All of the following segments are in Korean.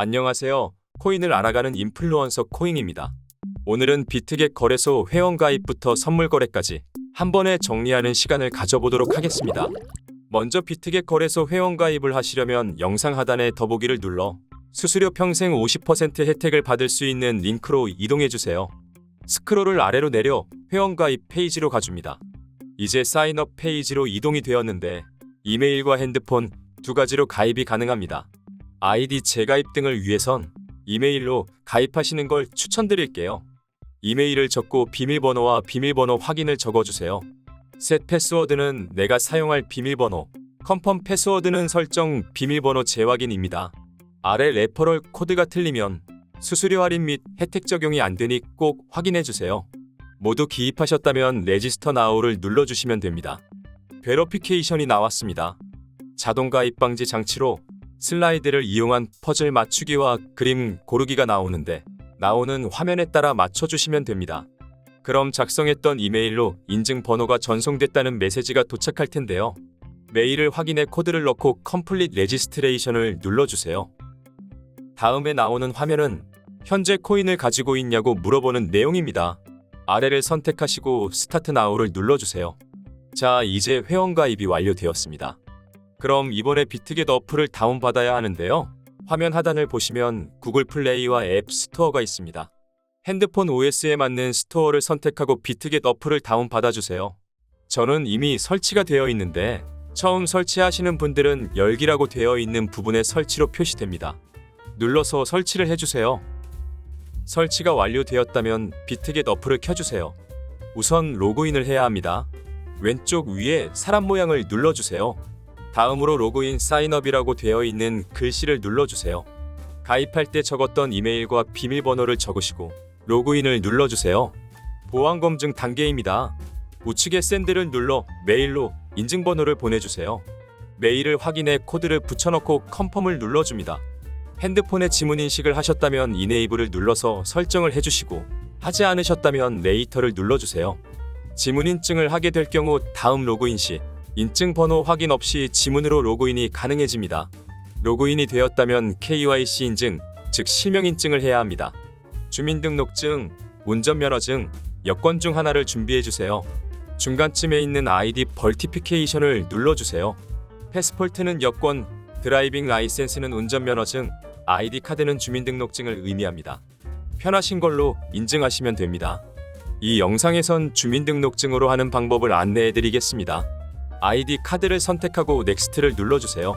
안녕하세요. 코인을 알아가는 인플루언서 코잉입니다. 오늘은 비트겟 거래소 회원 가입부터 선물 거래까지 한 번에 정리하는 시간을 가져보도록 하겠습니다. 먼저 비트겟 거래소 회원 가입을 하시려면 영상 하단의 더보기를 눌러 수수료 평생 50% 혜택을 받을 수 있는 링크로 이동해 주세요. 스크롤을 아래로 내려 회원 가입 페이지로 가줍니다. 이제 사인업 페이지로 이동이 되었는데 이메일과 핸드폰 두 가지로 가입이 가능합니다. 아이디 재가입 등을 위해선 이메일로 가입하시는 걸 추천드릴게요. 이메일을 적고 비밀번호와 비밀번호 확인을 적어주세요. 셋 패스워드는 내가 사용할 비밀번호, 컨펌 패스워드는 설정 비밀번호 재확인입니다. 아래 레퍼럴 코드가 틀리면 수수료 할인 및 혜택 적용이 안 되니 꼭 확인해 주세요. 모두 기입하셨다면 레지스터 나우를 눌러주시면 됩니다. 베러피케이션이 나왔습니다. 자동 가입 방지 장치로 슬라이드를 이용한 퍼즐 맞추기와 그림 고르기가 나오는데 나오는 화면에 따라 맞춰주시면 됩니다. 그럼 작성했던 이메일로 인증 번호가 전송됐다는 메시지가 도착할 텐데요. 메일을 확인해 코드를 넣고 컴플릿 레지스트레이션을 눌러주세요. 다음에 나오는 화면은 현재 코인을 가지고 있냐고 물어보는 내용입니다. 아래를 선택하시고 스타트 나우를 눌러주세요. 자, 이제 회원 가입이 완료되었습니다. 그럼 이번에 비트겟 어플을 다운받아야 하는데요. 화면 하단을 보시면 구글 플레이와 앱 스토어가 있습니다. 핸드폰 OS에 맞는 스토어를 선택하고 비트겟 어플을 다운받아 주세요. 저는 이미 설치가 되어 있는데 처음 설치하시는 분들은 열기라고 되어 있는 부분에 설치로 표시됩니다. 눌러서 설치를 해주세요. 설치가 완료되었다면 비트겟 어플을 켜주세요. 우선 로그인을 해야 합니다. 왼쪽 위에 사람 모양을 눌러주세요. 다음으로 로그인 사인업이라고 되어 있는 글씨를 눌러주세요. 가입할 때 적었던 이메일과 비밀번호를 적으시고 로그인을 눌러주세요. 보안 검증 단계입니다. 우측에 샌드를 눌러 메일로 인증번호를 보내주세요. 메일을 확인해 코드를 붙여넣고 컨펌을 눌러줍니다. 핸드폰에 지문 인식을 하셨다면 이네이블을 눌러서 설정을 해주시고 하지 않으셨다면 레이터를 눌러주세요. 지문 인증을 하게 될 경우 다음 로그인 시 인증 번호 확인 없이 지문으로 로그인이 가능해집니다. 로그인이 되었다면 KYC 인증, 즉 실명 인증을 해야 합니다. 주민등록증, 운전면허증, 여권 중 하나를 준비해 주세요. 중간쯤에 있는 아이디 벌티피케이션을 눌러주세요. 패스포트는 여권, 드라이빙 라이센스는 운전면허증, 아이디 카드는 주민등록증을 의미합니다. 편하신 걸로 인증하시면 됩니다. 이 영상에선 주민등록증으로 하는 방법을 안내해 드리겠습니다. 아이디 카드를 선택하고 넥스트를 눌러주세요.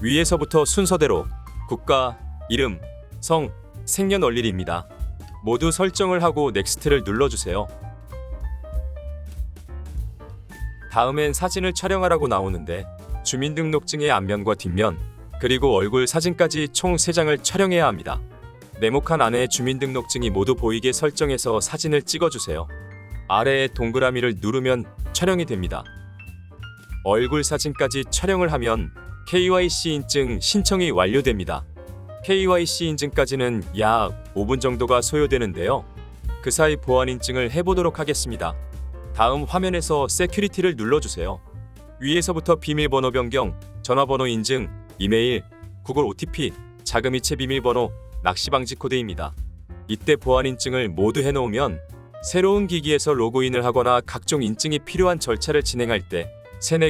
위에서부터 순서대로 국가, 이름, 성, 생년월일입니다. 모두 설정을 하고 넥스트를 눌러주세요. 다음엔 사진을 촬영하라고 나오는데 주민등록증의 앞면과 뒷면 그리고 얼굴 사진까지 총 3장을 촬영해야 합니다. 네모칸 안에 주민등록증이 모두 보이게 설정해서 사진을 찍어주세요. 아래에 동그라미를 누르면 촬영이 됩니다. 얼굴 사진까지 촬영을 하면 KYC 인증 신청이 완료됩니다. KYC 인증까지는 약 5분 정도가 소요되는데요. 그 사이 보안 인증을 해보도록 하겠습니다. 다음 화면에서 세큐리티를 눌러주세요. 위에서부터 비밀번호 변경, 전화번호 인증, 이메일, 구글 OTP, 자금이체 비밀번호, 낚시 방지 코드입니다. 이때 보안 인증을 모두 해놓으면 새로운 기기에서 로그인을 하거나 각종 인증이 필요한 절차를 진행할 때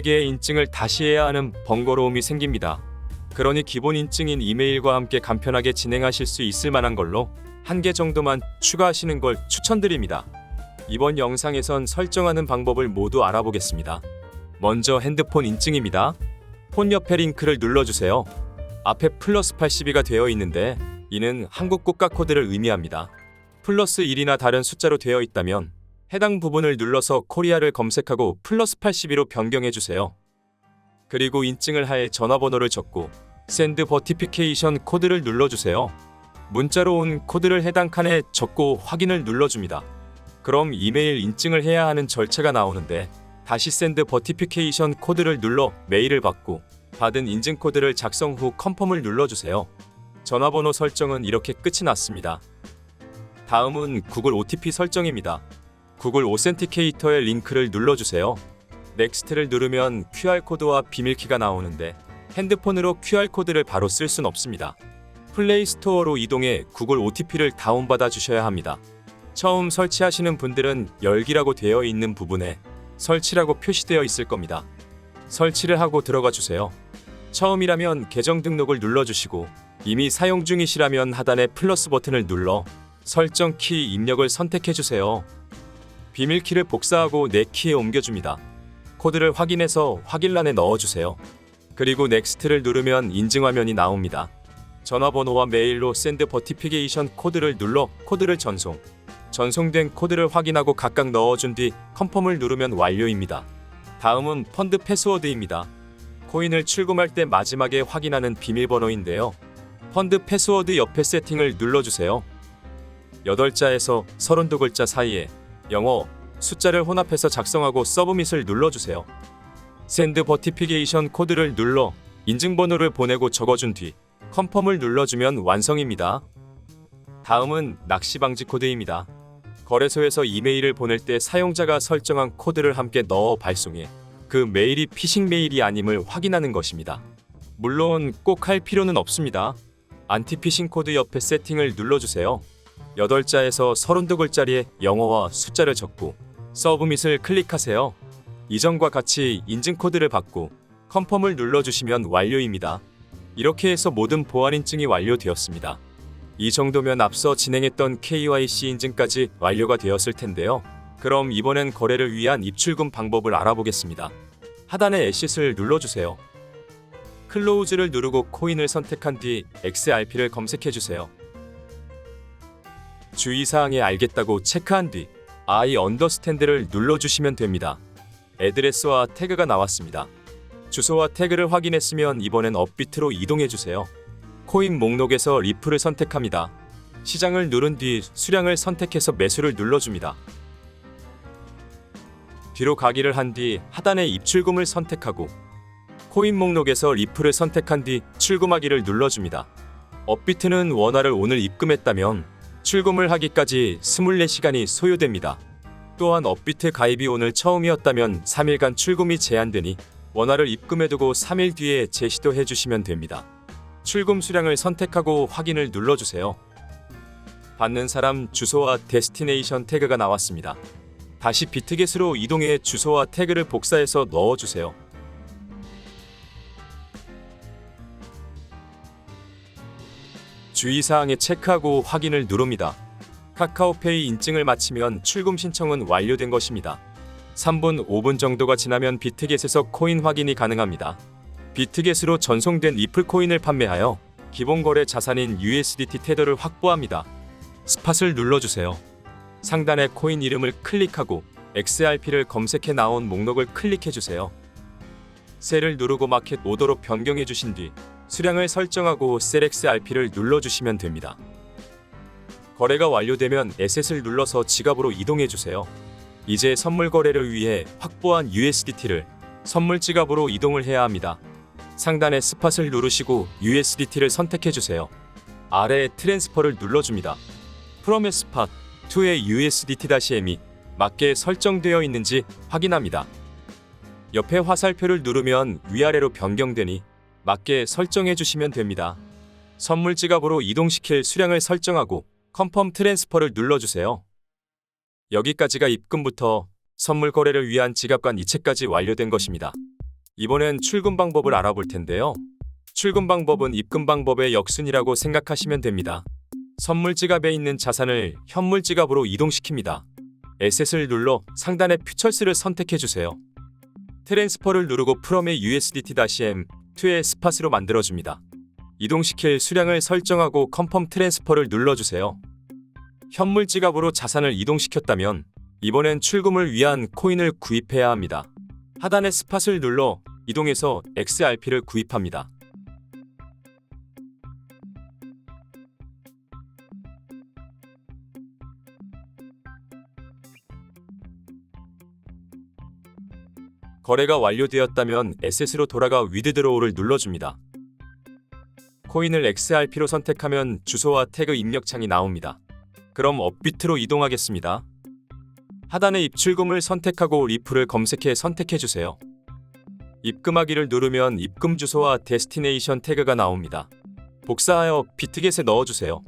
개의 인증을 다시 해야 하는 번거로움이 생깁니다. 그러니 기본 인증인 이메일과 함께 간편하게 진행하실 수 있을 만한 걸로 한 개 정도만 추가하시는 걸 추천드립니다. 이번 영상에선 설정하는 방법을 모두 알아보겠습니다. 먼저 핸드폰 인증입니다. 폰 옆에 링크를 눌러주세요. 앞에 플러스 82가 되어 있는데 이는 한국 국가 코드를 의미합니다. 플러스 1이나 다른 숫자로 되어 있다면 해당 부분을 눌러서 코리아를 검색하고 플러스 82로 변경해 주세요. 그리고 인증을 하에 전화번호를 적고 샌드 버티피케이션 코드를 눌러주세요. 문자로 온 코드를 해당 칸에 적고 확인을 눌러줍니다. 그럼 이메일 인증을 해야 하는 절차가 나오는데 다시 샌드 버티피케이션 코드를 눌러 메일을 받고 받은 인증 코드를 작성 후 컨펌을 눌러주세요. 전화번호 설정은 이렇게 끝이 났습니다. 다음은 구글 OTP 설정입니다. 구글 오센티케이터의 링크를 눌러주세요. 넥스트를 누르면 QR코드와 비밀키가 나오는데 핸드폰으로 QR코드를 바로 쓸 순 없습니다. 플레이스토어로 이동해 구글 OTP를 다운받아 주셔야 합니다. 처음 설치하시는 분들은 열기라고 되어 있는 부분에 설치라고 표시되어 있을 겁니다. 설치를 하고 들어가 주세요. 처음이라면 계정 등록을 눌러주시고 이미 사용 중이시라면 하단의 플러스 버튼을 눌러 설정 키 입력을 선택해 주세요. 비밀키를 복사하고 내 키에 옮겨줍니다. 코드를 확인해서 확인란에 넣어주세요. 그리고 넥스트를 누르면 인증 화면이 나옵니다. 전화번호와 메일로 샌드 버티피케이션 코드를 눌러 코드를 전송. 전송된 코드를 확인하고 각각 넣어준 뒤 컨펌을 누르면 완료입니다. 다음은 펀드 패스워드입니다. 코인을 출금할 때 마지막에 확인하는 비밀번호인데요. 펀드 패스워드 옆에 세팅을 눌러주세요. 8자에서 32글자 사이에 영어, 숫자를 혼합해서 작성하고 서브밋을 눌러주세요. 샌드 버티피케이션 코드를 눌러 인증번호를 보내고 적어준 뒤 컨펌을 눌러주면 완성입니다. 다음은 낚시 방지 코드입니다. 거래소에서 이메일을 보낼 때 사용자가 설정한 코드를 함께 넣어 발송해 그 메일이 피싱 메일이 아님을 확인하는 것입니다. 물론 꼭 할 필요는 없습니다. 안티피싱 코드 옆에 세팅을 눌러주세요. 8자에서 32글자리에 영어와 숫자를 적고 서브밋을 클릭하세요. 이전과 같이 인증 코드를 받고 컨펌을 눌러주시면 완료입니다. 이렇게 해서 모든 보안 인증이 완료되었습니다. 이 정도면 앞서 진행했던 KYC 인증까지 완료가 되었을 텐데요. 그럼 이번엔 거래를 위한 입출금 방법을 알아보겠습니다. 하단의 에시스를 눌러주세요. 클로우즈를 누르고 코인을 선택한 뒤 XRP를 검색해주세요. 주의사항에 알겠다고 체크한 뒤 I understand를 눌러주시면 됩니다. 애드레스와 태그가 나왔습니다. 주소와 태그를 확인했으면 이번엔 업비트로 이동해주세요. 코인 목록에서 리플을 선택합니다. 시장을 누른 뒤 수량을 선택해서 매수를 눌러줍니다. 뒤로 가기를 한 뒤 하단의 입출금을 선택하고 코인 목록에서 리플을 선택한 뒤 출금하기를 눌러줍니다. 업비트는 원화를 오늘 입금했다면 출금을 하기까지 24시간이 소요됩니다. 또한 업비트 가입이 오늘 처음이었다면 3일간 출금이 제한되니 원화를 입금해두고 3일 뒤에 재시도해 주시면 됩니다. 출금 수량을 선택하고 확인을 눌러주세요. 받는 사람 주소와 데스티네이션 태그가 나왔습니다. 다시 비트겟으로 이동해 주소와 태그를 복사해서 넣어주세요. 주의사항에 체크하고 확인을 누릅니다. 카카오페이 인증을 마치면 출금 신청은 완료된 것입니다. 3분, 5분 정도가 지나면 비트겟에서 코인 확인이 가능합니다. 비트겟으로 전송된 리플 코인을 판매하여 기본 거래 자산인 USDT 테더를 확보합니다. 스팟을 눌러주세요. 상단의 코인 이름을 클릭하고 XRP를 검색해 나온 목록을 클릭해 주세요. 셀을 누르고 마켓 오더로 변경해 주신 뒤 수량을 설정하고 셀 XRP를 눌러주시면 됩니다. 거래가 완료되면 에셋을 눌러서 지갑으로 이동해 주세요. 이제 선물 거래를 위해 확보한 USDT를 선물 지갑으로 이동을 해야 합니다. 상단의 스팟을 누르시고 USDT를 선택해 주세요. 아래에 트랜스퍼를 눌러줍니다. 프롬의 스팟 2의 USDT-M이 맞게 설정되어 있는지 확인합니다. 옆에 화살표를 누르면 위아래로 변경되니 맞게 설정해 주시면 됩니다. 선물 지갑으로 이동시킬 수량을 설정하고 컨펌 트랜스퍼를 눌러주세요. 여기까지가 입금부터 선물 거래를 위한 지갑관 이체까지 완료된 것입니다. 이번엔 출금 방법을 알아볼 텐데요. 출금 방법은 입금 방법의 역순이라고 생각하시면 됩니다. 선물 지갑에 있는 자산을 현물 지갑으로 이동시킵니다. 에셋을 눌러 상단의 퓨처스를 선택해 주세요. 트랜스퍼를 누르고 프롬의 USDT-M 2의 스팟으로 만들어줍니다. 이동시킬 수량을 설정하고 컨펌 트랜스퍼를 눌러주세요. 현물 지갑으로 자산을 이동시켰다면 이번엔 출금을 위한 코인을 구입해야 합니다. 하단의 스팟을 눌러 이동해서 XRP를 구입합니다. 거래가 완료되었다면 에셋으로 돌아가 위드드로우를 눌러줍니다. 코인을 XRP로 선택하면 주소와 태그 입력창이 나옵니다. 그럼 업비트로 이동하겠습니다. 하단의 입출금을 선택하고 리플을 검색해 선택해 주세요. 입금하기를 누르면 입금 주소와 데스티네이션 태그가 나옵니다. 복사하여 비트겟에 넣어주세요.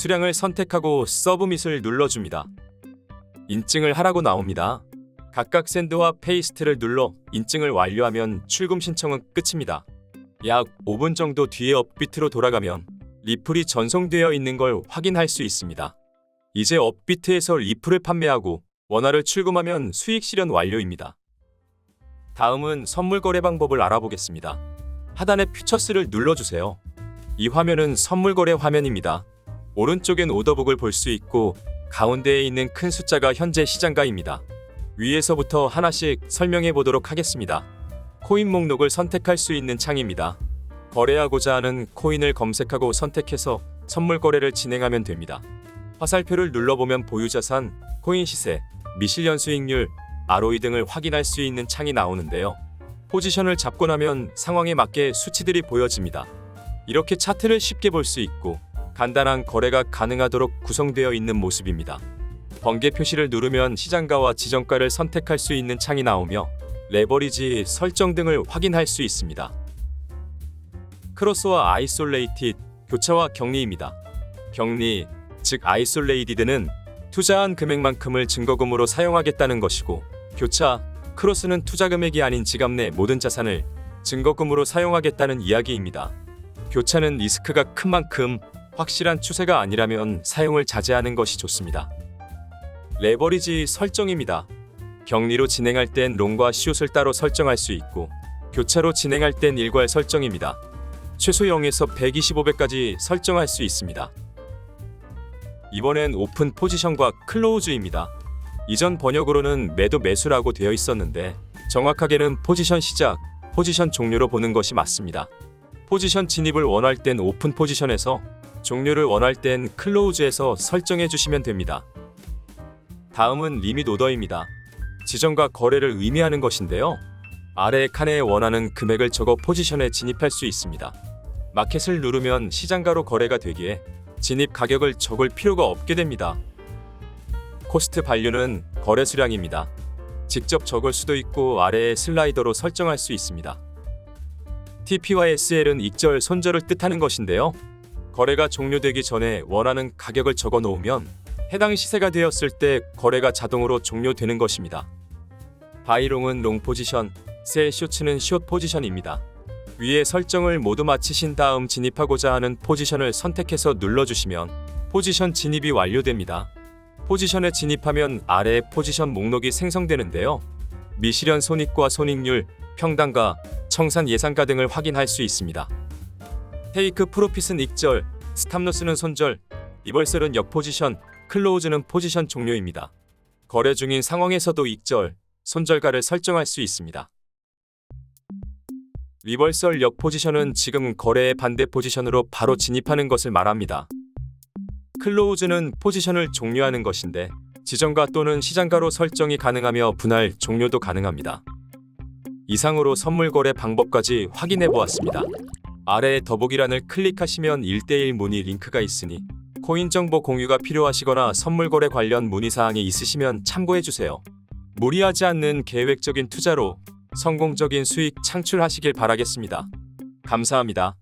수량을 선택하고 서브밋을 눌러줍니다. 인증을 하라고 나옵니다. 각각 샌드와 페이스트를 눌러 인증을 완료하면 출금 신청은 끝입니다. 약 5분 정도 뒤에 업비트로 돌아가면 리플이 전송되어 있는 걸 확인할 수 있습니다. 이제 업비트에서 리플을 판매하고 원화를 출금하면 수익 실현 완료입니다. 다음은 선물 거래 방법을 알아보겠습니다. 하단의 퓨처스를 눌러주세요. 이 화면은 선물 거래 화면입니다. 오른쪽엔 오더북을 볼 수 있고 가운데에 있는 큰 숫자가 현재 시장가입니다. 위에서부터 하나씩 설명해 보도록 하겠습니다. 코인 목록을 선택할 수 있는 창입니다. 거래하고자 하는 코인을 검색하고 선택해서 선물 거래를 진행하면 됩니다. 화살표를 눌러보면 보유자산, 코인 시세, 미실현 수익률, ROE 등을 확인할 수 있는 창이 나오는데요. 포지션을 잡고 나면 상황에 맞게 수치들이 보여집니다. 이렇게 차트를 쉽게 볼 수 있고 간단한 거래가 가능하도록 구성되어 있는 모습입니다. 번개 표시를 누르면 시장가와 지정가를 선택할 수 있는 창이 나오며 레버리지 설정 등을 확인할 수 있습니다. 크로스와 아이솔레이티드, 교차와 격리입니다. 격리, 즉 아이솔레이티드는 투자한 금액만큼을 증거금으로 사용하겠다는 것이고 교차, 크로스는 투자 금액이 아닌 지갑 내 모든 자산을 증거금으로 사용하겠다는 이야기입니다. 교차는 리스크가 큰 만큼 확실한 추세가 아니라면 사용을 자제하는 것이 좋습니다. 레버리지 설정입니다. 격리로 진행할 땐 롱과 숏을 따로 설정할 수 있고 교차로 진행할 땐 일괄 설정입니다. 최소 0에서 125배까지 설정할 수 있습니다. 이번엔 오픈 포지션과 클로우즈입니다. 이전 번역으로는 매도 매수라고 되어 있었는데 정확하게는 포지션 시작, 포지션 종료로 보는 것이 맞습니다. 포지션 진입을 원할 땐 오픈 포지션에서 종료를 원할 땐 클로우즈에서 설정해 주시면 됩니다. 다음은 리밋 오더입니다. 지정과 거래를 의미하는 것인데요. 아래 칸에 원하는 금액을 적어 포지션에 진입할 수 있습니다. 마켓을 누르면 시장가로 거래가 되기에 진입 가격을 적을 필요가 없게 됩니다. 코스트 반류는 거래 수량입니다. 직접 적을 수도 있고 아래에 슬라이더로 설정할 수 있습니다. TP와 SL은 익절, 손절을 뜻하는 것인데요. 거래가 종료되기 전에 원하는 가격을 적어 놓으면 해당 시세가 되었을 때 거래가 자동으로 종료되는 것입니다. 바이롱은 롱 포지션, 셀 쇼츠는 숏 포지션입니다. 위에 설정을 모두 마치신 다음 진입하고자 하는 포지션을 선택해서 눌러주시면 포지션 진입이 완료됩니다. 포지션에 진입하면 아래 포지션 목록이 생성되는데요. 미실현 손익과 손익률, 평단가, 청산 예상가 등을 확인할 수 있습니다. 테이크 프로핏은 익절, 스탑로스는 손절, 리벌셀은 역포지션, 클로우즈는 포지션 종료입니다. 거래 중인 상황에서도 익절, 손절가를 설정할 수 있습니다. 리벌설 역 포지션은 지금 거래의 반대 포지션으로 바로 진입하는 것을 말합니다. 클로우즈는 포지션을 종료하는 것인데 지정가 또는 시장가로 설정이 가능하며 분할 종료도 가능합니다. 이상으로 선물 거래 방법까지 확인해 보았습니다. 아래의 더보기란을 클릭하시면 1대1 문의 링크가 있으니 코인 정보 공유가 필요하시거나 선물 거래 관련 문의 사항이 있으시면 참고해 주세요. 무리하지 않는 계획적인 투자로 성공적인 수익 창출하시길 바라겠습니다. 감사합니다.